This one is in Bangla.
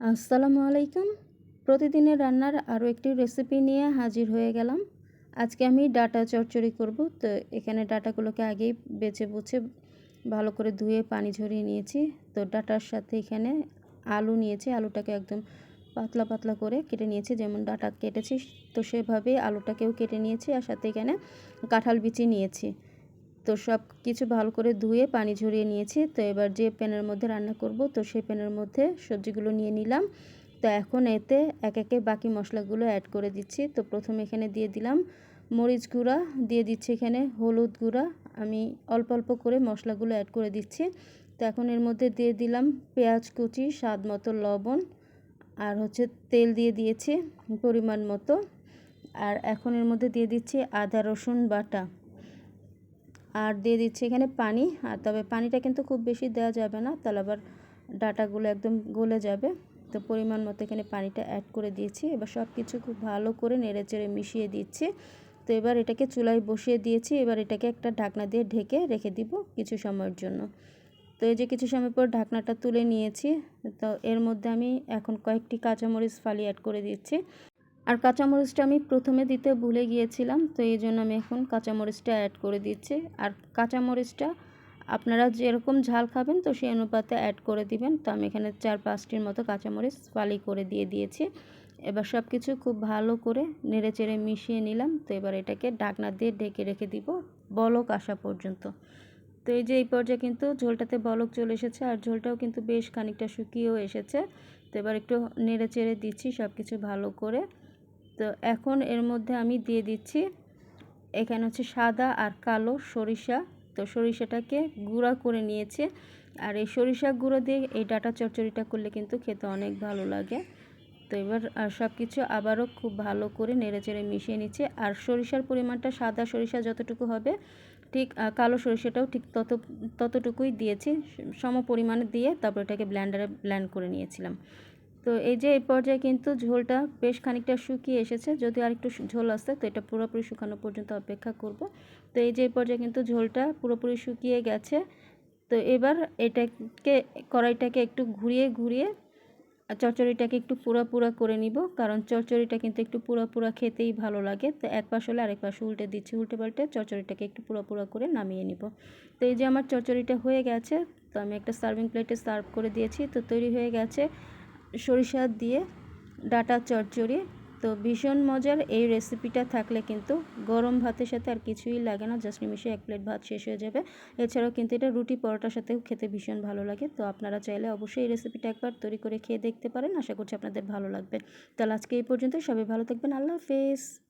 আসসালামু আলাইকুম। প্রতিদিনের রান্নার আরও একটি রেসিপি নিয়ে হাজির হয়ে গেলাম। আজকে আমি ডাটা চচ্চড়ি করব। তো এখানে ডাটাগুলোকে আগেই বেছে বুছে ভালো করে ধুয়ে পানি ঝরিয়ে নিয়েছি। তো ডাটার সাথে এখানে আলু নিয়েছি। আলুটাকে একদম পাতলা পাতলা করে কেটে নিয়েছি। যেমন ডাটা কেটেছি তো সেভাবেই আলুটাকেও কেটে নিয়েছি। আর সাথে এখানে কাঁঠাল বিচি নিয়েছি। তো সব কিছু ভালো করে ধুয়ে পানি ঝরিয়ে নিয়েছি। তো এবার যে প্যানের মধ্যে রান্না করব, তো সেই প্যানের মধ্যে সবজিগুলো নিয়ে নিলাম। তো এখন এতে এক একে বাকি মশলাগুলো অ্যাড করে দিচ্ছি। তো প্রথমে এখানে দিয়ে দিলাম মরিচ গুঁড়া, দিয়ে দিচ্ছি এখানে হলুদ গুঁড়া। আমি অল্প অল্প করে মশলাগুলো অ্যাড করে দিচ্ছি। তো এখন এর মধ্যে দিয়ে দিলাম পেঁয়াজ কুচি, স্বাদ মতো লবণ, আর হচ্ছে তেল দিয়ে দিয়েছি পরিমাণ মতো। আর এখন এর মধ্যে দিয়ে দিচ্ছি আদা রসুন বাটা। আর দিয়ে দিচ্ছি এখানে পানি। আর তবে পানিটা কিন্তু খুব বেশি দেওয়া যাবে না, তাহলে আবার ডাটাগুলো একদম গলে যাবে। তো পরিমাণ মতো এখানে পানিটা অ্যাড করে দিয়েছি। এবার সব কিছু খুব ভালো করে নেড়ে চেড়ে মিশিয়ে দিচ্ছি। তো এবার এটাকে চুলায় বসিয়ে দিয়েছি। এবার এটাকে একটা ঢাকনা দিয়ে ঢেকে রেখে দিব কিছু সময়ের জন্য। তো এই যে কিছু সময় পর ঢাকনাটা তুলে নিয়েছি। তো এর মধ্যে আমি এখন কয়েকটি কাঁচামরিচ ফালি অ্যাড করে দিচ্ছি। আর কাঁচামরিচটা আমি প্রথমে দিতে ভুলে গিয়েছিলাম, তো এই জন্য আমি এখন কাঁচামরিচটা অ্যাড করে দিচ্ছি। আর কাঁচামরিচটা আপনারা যেরকম ঝাল খাবেন, তো সেই অনুপাতে অ্যাড করে দিবেন। তো আমি এখানে চার পাঁচটির মতো কাঁচামরিচ ফালি করে দিয়ে দিয়েছি। এবার সব কিছু খুব ভালো করে নেড়ে চেড়ে মিশিয়ে নিলাম, তো এবার এটাকে ঢাকনা দিয়ে ঢেকে রেখে দিব বলক আসা পর্যন্ত। তো এই যে এই পর্যায়ে কিন্তু ঝোলটাতে বলক চলে এসেছে, আর ঝোলটাও কিন্তু বেশ খানিকটা শুকিয়েও এসেছে। তো এবার একটু নেড়ে চেড়ে দিচ্ছি সব কিছু ভালো করে। তো এখন এর মধ্যে আমি দিয়ে দিচ্ছি, এখানে হচ্ছে সাদা আর কালো সরিষা। তো সরিষাটাকে গুঁড়া করে নিয়েছে, আর এই সরিষা গুঁড়ো দিয়ে এই ডাটা চচ্চড়িটা করলে কিন্তু খেতে অনেক ভালো লাগে। তো এবার সব কিছু আবারও খুব ভালো করে নেড়ে চেড়ে মিশিয়ে নিচ্ছে, আর সরিষার পরিমাণটা সাদা সরিষা যতটুকু হবে, ঠিক কালো সরিষাটাও ঠিক তত, ততটুকুই দিয়েছি, সম পরিমাণে দিয়ে তারপর এটাকে ব্ল্যান্ডারে ব্ল্যান্ড করে নিয়েছিলাম। তো এই যে এই পর্যায়ে কিন্তু ঝোলটা বেশ খানিকটা শুকিয়ে এসেছে। যদি আর একটু ঝোল আসতে তো এটা পুরোপুরি শুকানো পর্যন্ত অপেক্ষা করব। তো এই যে এই পর্যায়ে কিন্তু ঝোলটা পুরোপুরি শুকিয়ে গেছে। তো এবার এটাকে, কড়াইটাকে একটু ঘুরিয়ে ঘুরিয়ে চচ্চড়িটাকে একটু পুরা পুরা করে নিব, কারণ চচ্চড়িটা কিন্তু একটু পুরা পুরা খেতেই ভালো লাগে। তো এক পাশ হলে আরেক পাশ উল্টে দিচ্ছি, উল্টে পাল্টে চচ্চড়িটাকে একটু পুরা পুরা করে নামিয়ে নিব। তো এই যে আমার চচ্চড়িটা হয়ে গেছে, তো আমি একটা সার্ভিং প্লেটে সার্ভ করে দিয়েছি। তো তৈরি হয়ে গেছে সরিষা দিয়ে ডাটা চচ্চড়ি তো ভীষণ মজার এই রেসিপিটা থাকলে কিন্তু গরম ভাতের সাথে আর কিছুই লাগে না জাস্ট নিমিশে এক প্লেট ভাত শেষ হয়ে যাবে। এছাড়াও কিন্তু এটা রুটি পরোটার সাথেও খেতে ভীষণ ভালো লাগে। তো আপনারা চাইলে অবশ্যই এই রেসিপিটা একবার তৈরি করে খেয়ে দেখতে পারেন। আশা করছি আপনাদের ভালো লাগবে। তাহলে আজকে এই পর্যন্ত সবাই ভালো থাকবেন। আল্লাহ হাফেজ।